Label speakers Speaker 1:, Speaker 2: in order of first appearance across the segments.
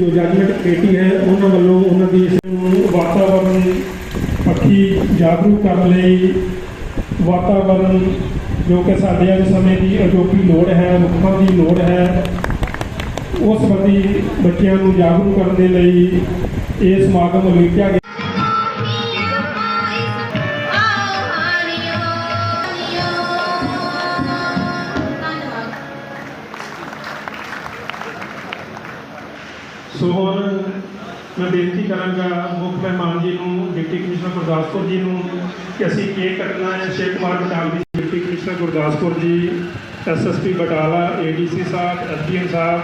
Speaker 1: ਜੋ judgement committee ਹੈ, ਉਹਨਾਂ ਵੱਲੋਂ ਉਹਨਾਂ ਦੀ ਇਸ ਨੂੰ ਵਾਤਾਵਰਣ ਪੱਖੀ ਜਾਗਰੂਕ ਕਰਨ ਲਈ ਵਾਤਾਵਰਨ, ਜੋ ਕਿ ਸਾਡੇ ਅੱਜ ਸਮੇਂ ਦੀ ਅਜੋਕੀ ਲੋੜ ਹੈ ਰੁੱਖਾਂ ਦੀ ਲੋੜ ਹੈ, ਉਸ ਸੰਬੰਧੀ ਬੱਚਿਆਂ ਨੂੰ ਜਾਗਰੂਕ ਕਰਨ ਦੇ ਲਈ ਇਹ ਸਮਾਗਮ ਉਲੀਕਿਆ ਸੋ ਹੁਣ ਮੈਂ ਬੇਨਤੀ ਕਰਾਂਗਾ ਮੁੱਖ ਮਹਿਮਾਨ ਜੀ ਨੂੰ ਡਿਪਟੀ ਕਮਿਸ਼ਨਰ ਗੁਰਦਾਸਪੁਰ ਜੀ ਨੂੰ ਕਿ ਅਸੀਂ ਕੇਕ ਕੱਟਣਾ ਹੈ? Shekh Kumar Batalvi deputy commissioner Gurdaspur ji SSP Batala ADC ਸਾਹਿਬ ਐਸਡੀਐਮ ਸਾਹਿਬ।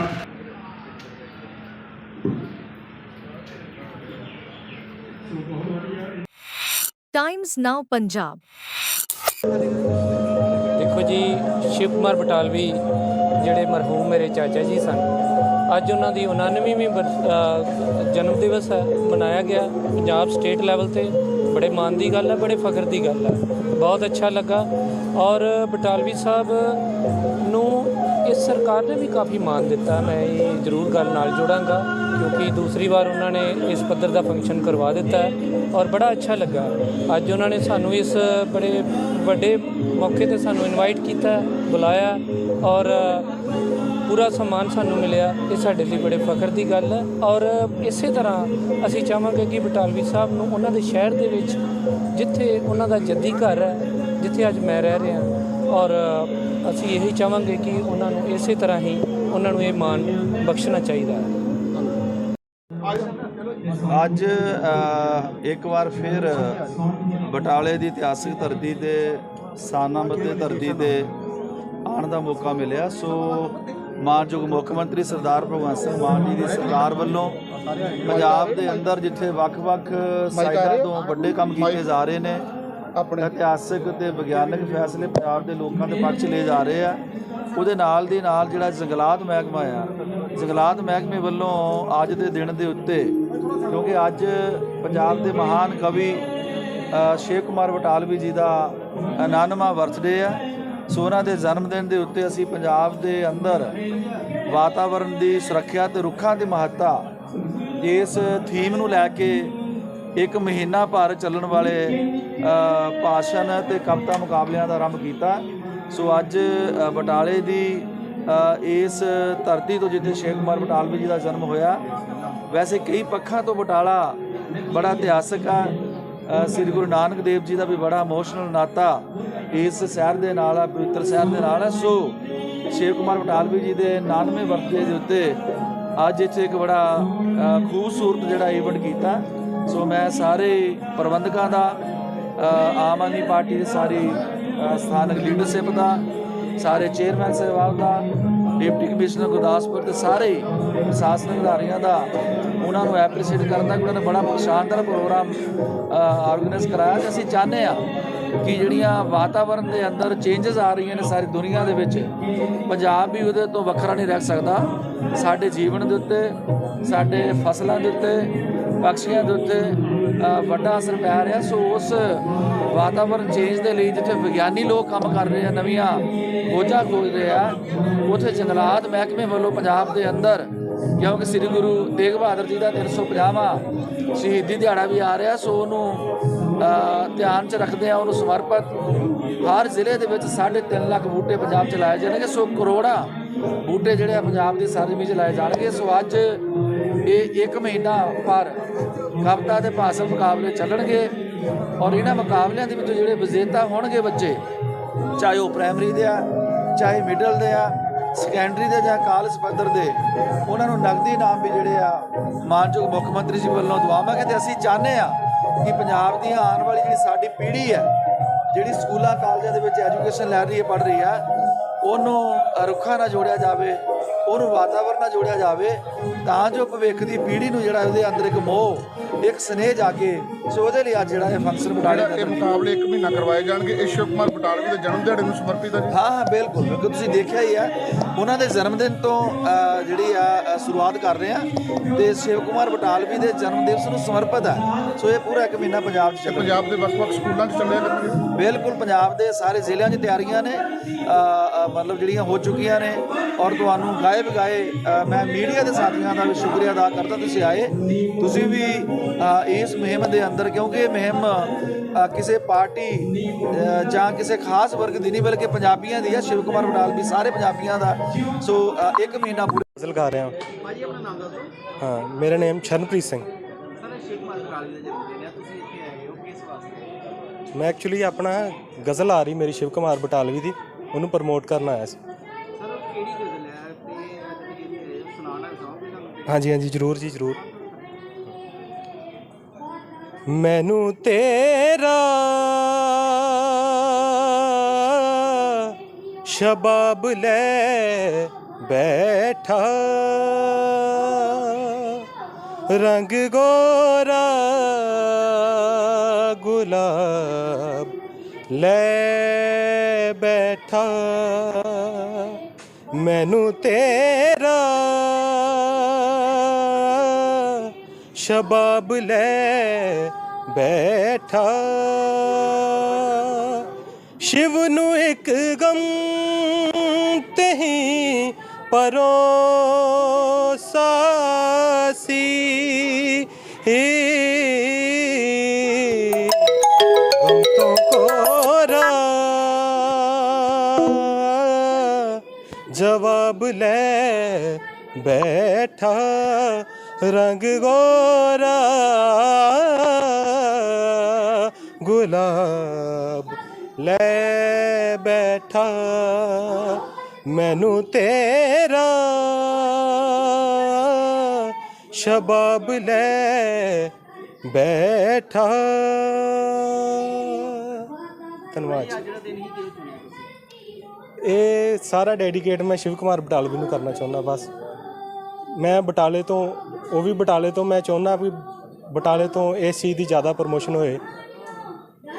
Speaker 2: ਟਾਈਮਜ਼ ਨਾਓ ਪੰਜਾਬ
Speaker 3: ਦੇਖੋ ਜੀ ਸ਼ਿਵ ਕੁਮਾਰ ਬਟਾਲਵੀ ਜਿਹੜੇ ਮਰਹੂਮ ਮੇਰੇ ਚਾਚਾ ਜੀ ਸਨ। ਅੱਜ ਉਹਨਾਂ ਦੀ 99ਵੀਂ ਜਨਮ ਦਿਵਸ ਹੈ, ਮਨਾਇਆ ਗਿਆ, ਪੰਜਾਬ ਸਟੇਟ ਲੈਵਲ ਤੇ। ਬੜੇ ਮਾਣ ਦੀ ਗੱਲ ਹੈ, ਬੜੇ ਫਖਰ ਦੀ ਗੱਲ ਹੈ। ਬਹੁਤ ਅੱਛਾ ਲੱਗਾ। ਔਰ ਬਟਾਲਵੀ ਸਾਹਿਬ ਨੂੰ ਇਸ ਸਰਕਾਰ ਨੇ ਵੀ ਕਾਫੀ ਮਾਣ ਦਿੱਤਾ। ਮੈਂ ਇਹ ਜ਼ਰੂਰ ਗੱਲ ਨਾਲ ਜੋੜਾਂਗਾ, ਕਿਉਂਕਿ ਦੂਸਰੀ ਵਾਰ ਉਹਨਾਂ ਨੇ ਇਸ ਪੱਧਰ ਦਾ ਫੰਕਸ਼ਨ ਕਰਵਾ ਦਿੱਤਾ ਔਰ ਬੜਾ ਅੱਛਾ ਲੱਗਾ। ਅੱਜ ਉਹਨਾਂ ਨੇ ਸਾਨੂੰ ਇਸ ਬੜੇ ਵੱਡੇ ਮੌਕੇ ਤੇ ਸਾਨੂੰ ਇਨਵਾਈਟ ਕੀਤਾ, ਬੁਲਾਇਆ ਔਰ ਪੂਰਾ ਸਨਮਾਨ ਸਾਨੂੰ ਮਿਲਿਆ ਇਹ ਸਾਡੇ ਲਈ ਬੜੇ ਫਖਰ ਦੀ ਗੱਲ ਹੈ। ਔਰ ਇਸੇ ਤਰ੍ਹਾਂ ਅਸੀਂ ਚਾਹਾਂਗੇ ਕਿ ਬਟਾਲਵੀ ਸਾਹਿਬ ਨੂੰ ਉਹਨਾਂ ਦੇ ਸ਼ਹਿਰ ਦੇ ਵਿੱਚ ਜਿੱਥੇ ਉਹਨਾਂ ਦਾ ਜੱਦੀ ਘਰ ਹੈ, ਜਿੱਥੇ ਅੱਜ ਮੈਂ ਰਹਿ ਰਿਹਾ ਔਰ ਅਸੀਂ ਇਹੀ ਚਾਹਾਂਗੇ ਕਿ ਉਹਨਾਂ ਨੂੰ ਇਸੇ ਤਰ੍ਹਾਂ ਹੀ ਉਹਨਾਂ ਨੂੰ ਇਹ ਮਾਣ ਬਖਸ਼ਣਾ ਚਾਹੀਦਾ ਹੈ।
Speaker 4: ਅੱਜ ਇੱਕ ਵਾਰ ਫਿਰ ਬਟਾਲੇ ਦੀ ਇਤਿਹਾਸਿਕ ਧਰਤੀ ਤੇ ਸਾਨਾਮਤ ਧਰਤੀ ਤੇ ਆਉਣ ਦਾ ਮੌਕਾ ਮਿਲਿਆ। ਸੋ ਮਾਨਯੋਗ ਮੁੱਖ ਮੰਤਰੀ ਸਰਦਾਰ ਭਗਵੰਤ ਸਿੰਘ ਮਾਨ ਜੀ ਦੀ ਸਰਕਾਰ ਵੱਲੋਂ ਪੰਜਾਬ ਦੇ ਅੰਦਰ ਜਿੱਥੇ ਵੱਖ-ਵੱਖ ਸਾਈਡਾਂ ਤੋਂ ਵੱਡੇ ਕੰਮ ਕੀਤੇ ਜਾ ਰਹੇ ਨੇ ਇਤਿਹਾਸਕ ਤੇ ਵਿਗਿਆਨਕ ਫੈਸਲੇ ਪੰਜਾਬ ਦੇ ਲੋਕਾਂ ਦੇ ਪੱਖ 'ਚ ਲਏ ਜਾ ਰਹੇ ਆ। ਉਹਦੇ ਨਾਲ ਦੀ ਨਾਲ ਜਿਹੜਾ ਜੰਗਲਾਤ ਮਹਿਕਮਾ ਆ ਜੰਗਲਾਤ ਮਹਿਕਮੇ ਵੱਲੋਂ ਅੱਜ ਦੇ ਦਿਨ ਦੇ ਉੱਤੇ ਕਿਉਂਕਿ ਅੱਜ ਪੰਜਾਬ ਦੇ ਮਹਾਨ ਕਵੀ ਸ਼ੇਖ ਕੁਮਾਰ ਬਟਾਲਵੀ ਜੀ ਦਾ 99ਵਾਂ ਬਰਥਡੇ ਆ। ਸੋ ਉਹਨਾਂ ਦੇ ਜਨਮ ਦਿਨ ਦੇ ਉੱਤੇ ਅਸੀਂ ਪੰਜਾਬ ਦੇ ਅੰਦਰ ਵਾਤਾਵਰਣ ਦੀ ਸੁਰੱਖਿਆ ਤੇ ਰੁੱਖਾਂ ਦੀ ਮਹੱਤਤਾ ਇਸ ਥੀਮ ਨੂੰ ਲੈ ਕੇ ਇੱਕ ਮਹੀਨਾ ਭਰ ਚੱਲਣ ਵਾਲੇ ਭਾਸ਼ਣ ਤੇ ਕਵਿਤਾ ਮੁਕਾਬਲਿਆਂ ਦਾ ਆਰੰਭ ਕੀਤਾ। ਸੋ ਅੱਜ ਬਟਾਲੇ ਦੀ ਇਸ ਧਰਤੀ ਤੋਂ ਜਿੱਥੇ ਸ਼ੇਖ ਕੁਮਾਰ ਬਟਾਲਵੀ ਜੀ ਦਾ ਜਨਮ ਹੋਇਆ, ਵੈਸੇ ਕਈ ਪੱਖਾਂ ਤੋਂ ਬਟਾਲਾ ਬੜਾ ਇਤਿਹਾਸਕ ਆ। ਸ੍ਰੀ ਗੁਰੂ ਨਾਨਕ ਦੇਵ ਜੀ ਦਾ ਵੀ ਬੜਾ ਇਮੋਸ਼ਨਲ ਨਾਤਾ ਇਸ ਸ਼ਹਿਰ ਦੇ ਨਾਲ ਆ ਪਵਿੱਤਰ ਸ਼ਹਿਰ ਦੇ ਨਾਲ ਹੈ। ਸੋ ਸ਼ੇਖ ਕੁਮਾਰ ਬਟਾਲਵੀ ਜੀ ਦੇ 99ਵੇਂ ਬਰਥਡੇ ਦੇ ਉੱਤੇ ਅੱਜ ਇੱਥੇ ਇੱਕ ਬੜਾ ਖੂਬਸੂਰਤ ਜਿਹੜਾ ਈਵੈਂਟ ਕੀਤਾ। ਸੋ ਮੈਂ ਸਾਰੇ ਪ੍ਰਬੰਧਕਾਂ ਦਾ ਆਮ ਆਦਮੀ ਪਾਰਟੀ ਦੇ ਸਾਰੀ ਸਥਾਨਕ ਲੀਡਰਸ਼ਿਪ ਦਾ, ਸਾਰੇ ਚੇਅਰਮੈਨ ਸਾਹਿਬਾਨ ਦਾ ਡਿਪਟੀ ਕਮਿਸ਼ਨਰ ਗੁਰਦਾਸਪੁਰ ਤੇ ਸਾਰੇ ਪ੍ਰਸ਼ਾਸਨਿਕ ਅਧਿਕਾਰੀਆਂ ਦਾ ਉਹਨਾਂ ਨੂੰ ਐਪਰੀਸ਼ੀਏਟ ਕਰਦਾ ਕਿ ਉਹਨਾਂ ਨੇ ਬੜਾ ਸ਼ਾਨਦਾਰ ਪ੍ਰੋਗਰਾਮ ਆਰਗੇਨਾਈਜ਼ ਕਰਾਇਆ ਤੇ ਅਸੀਂ ਚਾਹੁੰਦੇ ਆ ਕਿ ਜਿਹੜੀਆਂ ਵਾਤਾਵਰਣ ਦੇ ਅੰਦਰ ਚੇਂਜਸ ਆ ਰਹੀਆਂ ਨੇ ਸਾਰੀ ਦੁਨੀਆ ਦੇ ਵਿੱਚ, ਪੰਜਾਬ ਵੀ ਉਹਦੇ ਤੋਂ ਵੱਖਰਾ ਨਹੀਂ ਰਹਿ ਸਕਦਾ। ਸਾਡੇ ਜੀਵਨ ਦੇ ਉੱਤੇ, ਸਾਡੇ ਫਸਲਾਂ ਦੇ ਉੱਤੇ, ਪਕਸ਼ੀਆਂ ਦੇ ਉੱਤੇ ਵੱਡਾ ਅਸਰ ਪੈ ਰਿਹਾ। ਸੋ ਉਸ ਵਾਤਾਵਰਣ ਚੇਂਜ ਦੇ ਲਈ ਜਿੱਥੇ ਵਿਗਿਆਨੀ ਲੋਕ ਕੰਮ ਕਰ ਰਹੇ ਆ, ਨਵੀਆਂ ਖੋਜਾਂ ਖੋਜ ਰਹੇ ਆ, ਉੱਥੇ ਜੰਗਲਾਤ ਮਹਿਕਮੇ ਵੱਲੋਂ ਪੰਜਾਬ ਦੇ ਅੰਦਰ, ਕਿਉਂਕਿ ਸ੍ਰੀ ਗੁਰੂ ਤੇਗ ਬਹਾਦਰ ਜੀ ਦਾ 350ਵਾਂ ਸ਼ਹੀਦੀ ਦਿਹਾੜਾ ਵੀ ਆ ਰਿਹਾ, ਸੋ ਉਹਨੂੰ ਧਿਆਨ 'ਚ ਰੱਖਦੇ ਆ, ਉਹਨੂੰ ਸਮਰਪਿਤ ਹਰ ਜ਼ਿਲ੍ਹੇ ਦੇ ਵਿੱਚ 3.5 ਲੱਖ ਬੂਟੇ ਪੰਜਾਬ 'ਚ ਲਾਏ ਜਾਣਗੇ, ਸੋ ਕਰੋੜਾਂ ਬੂਟੇ ਜਿਹੜੇ ਆ ਪੰਜਾਬ ਦੀ ਸਰਜ਼ਮੀਨ 'ਚ ਲਾਏ ਜਾਣਗੇ, ਸੋ ਅੱਜ ਇਹ ਇੱਕ ਮਹੀਨਾ ਪਰ ਕਵਿਤਾ ਤੇ ਭਾਸ਼ਣ ਮੁਕਾਬਲੇ ਚੱਲਣਗੇ। ਔਰ ਇਹਨਾਂ ਮੁਕਾਬਲਿਆਂ ਦੇ ਵਿੱਚ ਜਿਹੜੇ ਵਿਜੇਤਾ ਹੋਣਗੇ ਬੱਚੇ, ਚਾਹੇ ਉਹ ਪ੍ਰਾਇਮਰੀ ਦੇ ਆ, ਚਾਹੇ ਮਿਡਲ ਦੇ ਆ ਸੈਕੰਡਰੀ ਦੇ ਜਾਂ ਕਾਲਜ ਪੱਧਰ ਦੇ, ਉਹਨਾਂ ਨੂੰ ਨਗਦੀ ਇਨਾਮ ਵੀ ਜਿਹੜੇ ਆ, ਮਾਨਯੋਗ ਮੁੱਖ ਮੰਤਰੀ ਜੀ ਵੱਲੋਂ ਦਵਾਵਾਂਗੇ ਤੇ ਅਸੀਂ ਚਾਹੁੰਦੇ ਆ ਕਿ ਪੰਜਾਬ ਦੀ ਆਉਣ ਵਾਲੀ ਜਿਹੜੀ ਸਾਡੀ ਪੀੜ੍ਹੀ ਹੈ, ਜਿਹੜੀ ਸਕੂਲਾਂ, ਕਾਲਜਾਂ ਦੇ ਵਿੱਚ ਐਜੂਕੇਸ਼ਨ ਲੈ ਰਹੀ ਹੈ, ਪੜ੍ਹ ਰਹੀ ਆ ਉਹਨੂੰ ਰੁੱਖਾਂ ਨਾਲ ਜੋੜਿਆ ਜਾਵੇ, ਉਹਨੂੰ ਵਾਤਾਵਰਣ ਨਾਲ ਜੋੜਿਆ ਜਾਵੇ, ਤਾਂ ਜੋ ਭਵਿੱਖ ਦੀ ਪੀੜ੍ਹੀ ਨੂੰ ਜਿਹੜਾ ਉਹਦੇ ਅੰਦਰ ਇੱਕ ਮੋਹ, ਇੱਕ ਸਨੇਹ ਕੇ ਸੋ ਉਹਦੇ ਲਈ ਅੱਜ ਜਿਹੜਾ ਇਹ ਫੰਕਸ਼ਨ ਬਟਾਲੇ
Speaker 5: ਇਹ ਮੁਕਾਬਲੇ ਇੱਕ ਮਹੀਨਾ ਕਰਵਾਏ ਜਾਣਗੇ। ਇਹ ਸ਼ਿਵ ਕੁਮਾਰ ਬਟਾਲਵੀ ਦੇ ਜਨਮ ਦਿਹਾੜੇ ਨੂੰ ਸਮਰਪਿਤ ਹੈ ਜੀ।
Speaker 4: ਹਾਂ ਹਾਂ ਬਿਲਕੁਲ ਬਿਲਕੁਲ। ਤੁਸੀਂ ਦੇਖਿਆ ਹੀ ਆ ਉਹਨਾਂ ਦੇ ਜਨਮ ਦਿਨ ਤੋਂ ਜਿਹੜੀ ਆ ਸ਼ੁਰੂਆਤ ਕਰ ਰਹੇ ਆ ਤੇ ਸ਼ਿਵ ਕੁਮਾਰ ਬਟਾਲਵੀ ਦੇ ਜਨਮ ਦਿਵਸ ਨੂੰ ਸਮਰਪਿਤ ਹੈ ਸੋ ਇਹ ਪੂਰਾ ਇੱਕ ਮਹੀਨਾ ਪੰਜਾਬ 'ਚ ਚੱਲੇਗਾ।
Speaker 5: ਪੰਜਾਬ ਦੇ ਵੱਖ-ਵੱਖ ਸਕੂਲਾਂ 'ਚ ਚੱਲਿਆ ਕਰਨਗੇ।
Speaker 4: ਬਿਲਕੁਲ ਪੰਜਾਬ ਦੇ ਸਾਰੇ ਜ਼ਿਲ੍ਹਿਆਂ 'ਚ ਤਿਆਰੀਆਂ ਨੇ। ਮਤਲਬ ਜਿਹੜੀਆਂ ਹੋ ਚੁੱਕੀਆਂ ਨੇ ਔਰ ਤੁਹਾਨੂੰ ਗਾਏ ਬਗਾਏ ਮੈਂ ਮੀਡੀਆ ਦੇ ਸਾਥੀਆਂ ਦਾ ਵੀ ਸ਼ੁਕਰੀਆ ਅਦਾ ਕਰਦਾ ਤੁਸੀਂ ਆਏ। ਤੁਸੀਂ ਵੀ ਇਸ ਮੁਹਿੰਮ ਦੇ ਅੰਦਰ ਕਿਉਂਕਿ ਇਹ ਮੁਹਿੰਮ ਕਿਸੇ ਪਾਰਟੀ ਜਾਂ ਕਿਸੇ ਖਾਸ ਵਰਗ ਦੀ ਨਹੀਂ ਬਲਕਿ ਪੰਜਾਬੀਆਂ ਦੀ ਹੈ ਸ਼ਿਵ ਕੁਮਾਰ ਬਟਾਲ ਵੀ ਸਾਰੇ ਪੰਜਾਬੀਆਂ ਦਾ। ਸੋ ਇੱਕ ਮਹੀਨਾ ਪੂਰਾ
Speaker 6: ਗਜ਼ਲ ਗਾ ਰਿਹਾ
Speaker 4: ਭਾਜੀ ਆਪਣਾ ਨਾਮ ਦੱਸੋ
Speaker 6: ਹਾਂ ਮੇਰਾ ਨਾਮ ਸ਼ਰਨਪ੍ਰੀਤ ਸਿੰਘ।
Speaker 4: ਸਰ ਸ਼ਿਵ ਕੁਮਾਰ ਬਟਾਲ ਦਾ ਜਨਮ ਦਿਨ ਹੈ। ਤੁਸੀਂ ਇੱਥੇ ਆਏ ਹੋ ਕਿਸ ਵਾਸਤੇ?
Speaker 6: ਮੈਂ ਐਕਚੁਅਲੀ ਆਪਣਾ ਗਜ਼ਲ ਆ ਰਹੀ ਮੇਰੀ ਸ਼ਿਵ ਕੁਮਾਰ ਬਟਾਲਵੀ ਦੀ। ਉਹਨੂੰ ਪ੍ਰਮੋਟ ਕਰਨ ਆਇਆ ਸੀ।
Speaker 4: ਸਰ ਉਹ ਕਿਹੜੀ ਗਜ਼ਲ ਹੈ? ਤੇ ਅੱਜ ਤੁਸੀਂ ਇੱਥੇ ਸੁਣਾਉਣਾ ਚਾਹੋਗੇ ਸਾਨੂੰ?
Speaker 6: ਹਾਂਜੀ ਹਾਂਜੀ ਜ਼ਰੂਰ ਜੀ ਜ਼ਰੂਰ। ਮੈਨੂੰ ਤੇਰਾ ਸ਼ਬਾਬ ਲੈ ਬੈਠਾ। ਰੰਗ ਗੋਰਾ ਗੁਲਾਬ ਲੈ ਬੈਠਾ। ਮੈਨੂੰ ਤੇਰਾ ਸ਼ਬਾਬ ਲੈ ਬੈਠਾ। ਸ਼ਿਵ ਨੂੰ ਇੱਕ ਗਮ ਤਹੀਂ ਪਰੋਸਾ ਸੀ। ਗਮ ਤੋਂ ਕੋਰਾ ਜਵਾਬ ਲੈ ਬੈਠਾ। ਰੰਗ ਗੋਰਾ, ਗੁਲਾਬ ਲੈ ਬੈਠਾ, ਮੈਨੂੰ ਤੇਰਾ ਸ਼ਬਾਬ ਲੈ ਬੈਠਾ। ਧੰਨਵਾਦ ਜੀ। ਇਹ ਸਾਰਾ ਡੈਡੀਕੇਟ ਮੈਂ ਸ਼ਿਵ ਕੁਮਾਰ ਬਟਾਲਵੀ ਨੂੰ ਕਰਨਾ ਚਾਹੁੰਦਾ, ਬਸ। ਮੈਂ ਬਟਾਲੇ ਤੋਂ, ਉਹ ਵੀ ਬਟਾਲੇ ਤੋਂ, ਮੈਂ ਚਾਹੁੰਦਾ ਵੀ ਬਟਾਲੇ ਤੋਂ ਇਸ ਚੀਜ਼ ਦੀ ਜ਼ਿਆਦਾ ਪ੍ਰਮੋਸ਼ਨ ਹੋਏ।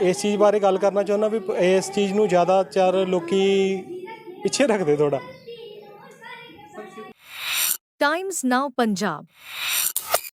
Speaker 6: ਇਸ ਚੀਜ਼ ਬਾਰੇ ਗੱਲ ਕਰਨਾ ਚਾਹੁੰਦਾ ਵੀ ਇਸ ਚੀਜ਼ ਨੂੰ ਜ਼ਿਆਦਾ ਚਾਰ ਲੋਕੀ ਪਿੱਛੇ ਰੱਖਦੇ ਥੋੜਾ
Speaker 2: ਟਾਈਮਸ ਨਾਓ ਪੰਜਾਬ